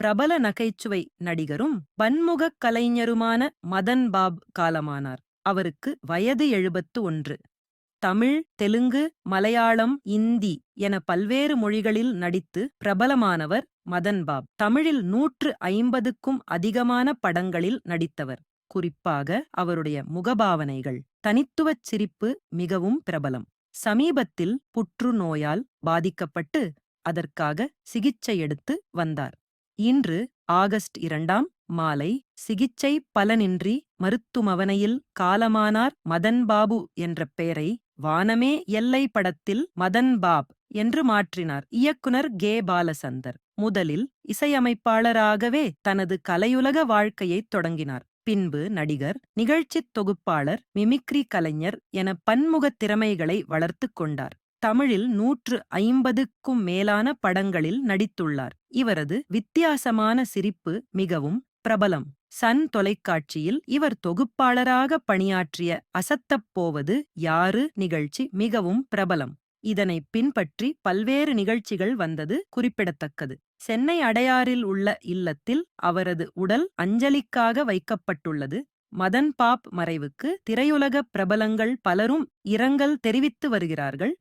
பிரபல நகைச்சுவை நடிகரும் பன்முகக் கலைஞருமான மதன் பாப் காலமானார். அவருக்கு வயது எழுபத்து ஒன்று. தமிழ் தெலுங்கு மலையாளம் இந்தி என பல்வேறு மொழிகளில் நடித்து பிரபலமானவர் மதன் பாப். தமிழில் நூற்று ஐம்பதுக்கும் அதிகமான படங்களில் நடித்தவர். குறிப்பாக அவருடைய முகபாவனைகள். தனித்துவச் சிரிப்பு மிகவும் பிரபலம். சமீபத்தில் புற்றுநோயால் பாதிக்கப்பட்டு அதற்காக சிகிச்சை எடுத்து வந்தார். இன்று ஆகஸ்ட் இரண்டாம் மாலை சிகிச்சை பலனின்றி மருத்துவமனையில் காலமானார் மதன் பாபு என்ற பெயரை வானமே எல்லை படத்தில் மதன் பாப் என்று மாற்றினார். இயக்குனர் கே. பாலசந்தர் முதலில் இசையமைப்பாளராகவே தனது கலையுலக வாழ்க்கையைத் தொடங்கினார். பின்பு நடிகர் நிகழ்ச்சித் தொகுப்பாளர் மிமிக்ரி கலைஞர் என பன்முகத் திறமைகளை வளர்த்துக் கொண்டார். தமிழில் நூற்று ஐம்பதுக்கும் மேலான படங்களில் நடித்துள்ளார். இவரது வித்தியாசமான சிரிப்பு மிகவும் பிரபலம். சன் தொலைக்காட்சியில் இவர் தொகுப்பாளராக பணியாற்றிய அசத்தப் போவது யாரு நிகழ்ச்சி மிகவும் பிரபலம். இதனை பின்பற்றி பல்வேறு நிகழ்ச்சிகள் வந்தது குறிப்பிடத்தக்கது. சென்னை அடையாறில் உள்ள இல்லத்தில் அவரது உடல் அஞ்சலிக்காக வைக்கப்பட்டுள்ளது. மதன் பாப் மறைவுக்கு திரையுலக பிரபலங்கள் பலரும் இரங்கல் தெரிவித்து வருகிறார்கள்.